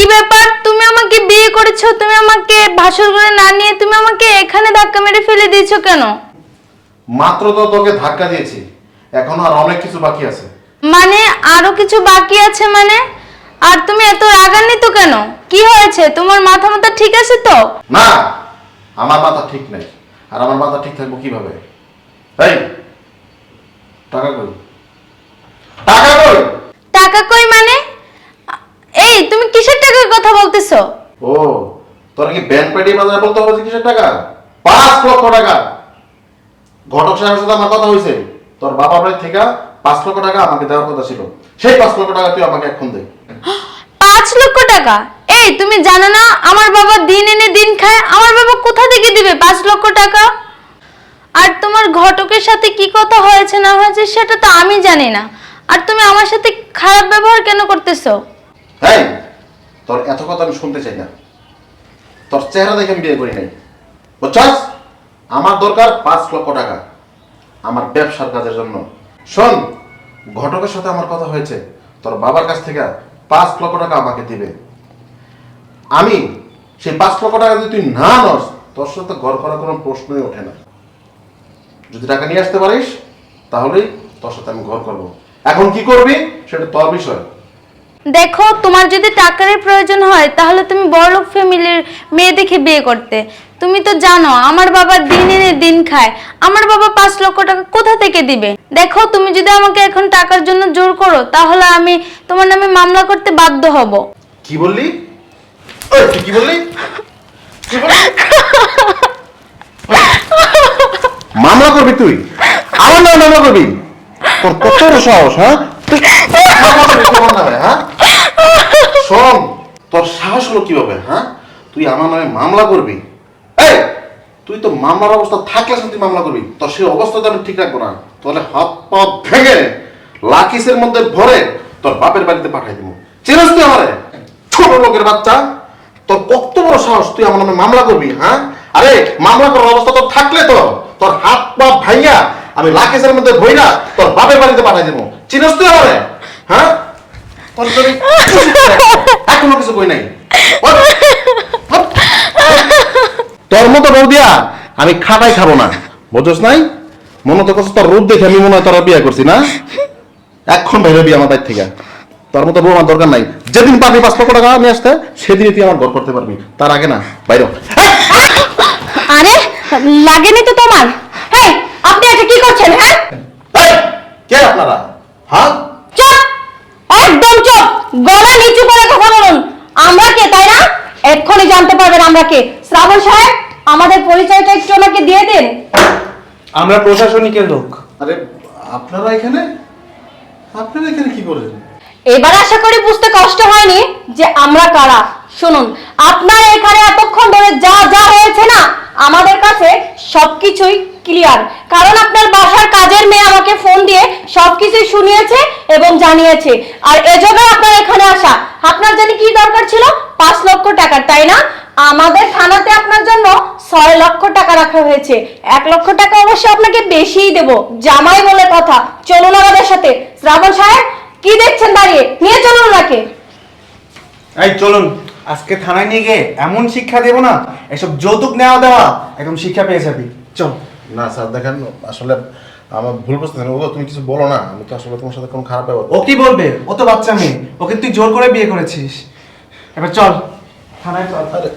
কি ব্যাপার? তুমি আমাকে বিয়ে করেছ তুমি আমাকে ভাসর করে না নিয়ে তুমি আমাকে এখানে ধাক্কা মেরে ফেলে দিয়েছ কেন? মাত্র তো তোকে ধাক্কা দিয়েছি। এখনও আর অনেক কিছু বাকি আছে। মানে আরও কিছু বাকি আছে মানে? আর তুমি এত রাগান্বিত কেন? কি হয়েছে? তোমার মাথা মাথা ঠিক আছে তো? না আমার মাথা ঠিক নাই। আর আমার মাথা ঠিক থাকব কীভাবে? এই টাকা কই? টাকা কই? টাকা কই মানে এই তুমি কিসের টাকার কথা বলতেছো? ও তোরা কি ব্যাংক পেটি বাজারে বলতে হবে কিসের টাকা? পাঁচ লক্ষ টাকা। ঘটক সাহেবের সাথে আমার কথা হয়েছে। তোর বাবা বাড়ি থেকে পাঁচ লক্ষ টাকা আমাকে দেওয়ার কথা ছিল। সেই পাঁচ লক্ষ টাকা তুই আমাকে এখন দে। পাঁচ লক্ষ টাকা? এই তুমি জানো না আমার বাবা দিন এনে দিন খায় আমার বাবা কোথা থেকে দিবে পাঁচ লক্ষ টাকা? আর তোমার ঘটকের সাথে কি কথা হয়েছে না হয়েছে সেটা তো আমি জানি না। আর তুমি আমার সাথে খারাপ ব্যবহার কেন করতেছো? এই তোর এত কথা আমি শুনতে চাই না। তোর চেহারা দেখে আমি বিয়ে করি নাই। বুঝছস? আমার দরকার পাঁচ লক্ষ টাকা আমার ব্যবসার কাজের জন্য। শোন, ঘটকের সাথে আমার কথা হয়েছে। তোর বাবার কাছ থেকে পাঁচ লক্ষ টাকা আমাকে দিবে। আমি সেই পাঁচ লক্ষ টাকা যদি তুই না নস, তোর সাথে ঘর করার কোনো প্রশ্নই ওঠে না। যদি টাকা নিয়ে আসতে পারিস, তাহলেই তোর সাথে আমি ঘর করব। এখন কি করবি, সেটা তোর বিষয়। দেখো, তোমার যদি টাকার প্রয়োজন হয়, তাহলে তুমি বড়লোক ফ্যামিলির মেয়ে দেখে বিয়ে করতে। তুমি তো জানো, আমার বাবা দিন এনে দিন খায়। আমার বাবা পাঁচ লক্ষ টাকা কোথা থেকে দিবে? দেখো, তুমি যদি আমাকে এখন টাকার জন্য জোর করো, তাহলে আমি তোমার নামে মামলা করতে বাধ্য হব। কি বললি? কি বললি? মামলা করবি তুই? আমার নামে মামলা করবি? তোর কত সাহস হ্যাঁ? তুই মামলা হ্যাঁ? শোন, তোর সাহস হলো কীভাবে হ্যাঁ? তুই আমার নামে মামলা করবি। এই, তুই তো মামলার অবস্থা থাকলে তুই মামলা করবি। তোর সেই অবস্থা তো আমি ঠিক রাখব না। তাহলে হাত পা ভেঙে লাকিসের মধ্যে ভরে তোর বাপের বাড়িতে পাঠাই দিব। চিনিস তুই আমারে? ছোট লোকের বাচ্চা। তোর কত বড় সাহস তুই আমার নামে মামলা করবি হ্যাঁ? আরে, মামলা করার অবস্থা তোর থাকলে তো তোর হাত পা ভাইয়া আমি লাকেশের মধ্যে ভইরা তোর বাপের বাড়িতে পাঠাই দেবো। চিনিস তুই আমারে? হ্যাঁ? তোর তোর এই- এখনও কিছু কই নাই? বল। বল। তোর মতো বৌদিয়া আমি খাটাই খাব না। বুঝছ নাই? মনে তো করছিস তোর রূপ দেখে আমি মনে হয় তোরা বিয়ে করছি না? এখন বাইরে বিয়ে আমার থেকে। তোর মতো বউ আমার দরকার নাই। যেদিন পাবি পাঁচ লক্ষ টাকা আমি আসতে সেদিনই তুই আমার ঘর করতে পারবি। তার আগে না বাইরে আরে লাগেনি তো তোমার। হ্যাঁ আপনি এটা কি করছেন হ্যাঁ? কে আপনারা? হ্যাঁ চুপ একদম চুপ গলা নিচু করে কথা বলুন আমরা কে তাই না এক্ষুনি জানতে পারবেন আমরা কে। শ্রাবণ সাহেব আমাদের পরিচয়টা একটু আমাকে দিয়ে দিন। আমরা প্রশাসনিকের লোক। আরে আপনারা এখানে? আপনারা এখানে কি করেন এবার আশা করি বুঝতে কষ্ট হয়নি যে আমরা কারা। শুনুন আপনার এখানে এতক্ষণ ধরে যা যা হয়েছে না আমাদের কাছে সবকিছুই ক্লিয়ার কারণ আপনার বাসার কাজের মেয়ে আমাকে ফোন দিয়ে সবকিছুই শুনিয়েছে এবং জানিয়েছে। আর এজন্য আপনার এখানে আসা, আপনার জানি কি দরকার ছিল? পাঁচ লক্ষ টাকার তাই না? আমাদের থানাতে আপনার জন্য ছয় লক্ষ টাকা রাখা হয়েছে। এক লক্ষ টাকা অবশ্য আপনাকে বেশিই দেব, জামাই বলে কথা। চলুন আমাদের সাথে। শ্রাবণ সাহেব, কি দেখছেন দাঁড়িয়ে? নিয়ে চলুন ওনাকে। এই, চলুন। আজকে থানায় নিয়ে গিয়ে এমন শিক্ষা দেব না এসব যৌতুক নেওয়া দেওয়া একদম শিক্ষা পেয়ে যাবি। চল। না স্যার দেখেন আসলে আমার ভুল বুঝতে ও তুমি কিছু বলো না আমি তো আসলে তোমার সাথে কোনো খারাপ ব্যবহার ও কি বলবে? ও তো বাচ্চা মেয়ে ওকে তুই জোর করে বিয়ে করেছিস। এবার চল। থানায় চল। আরে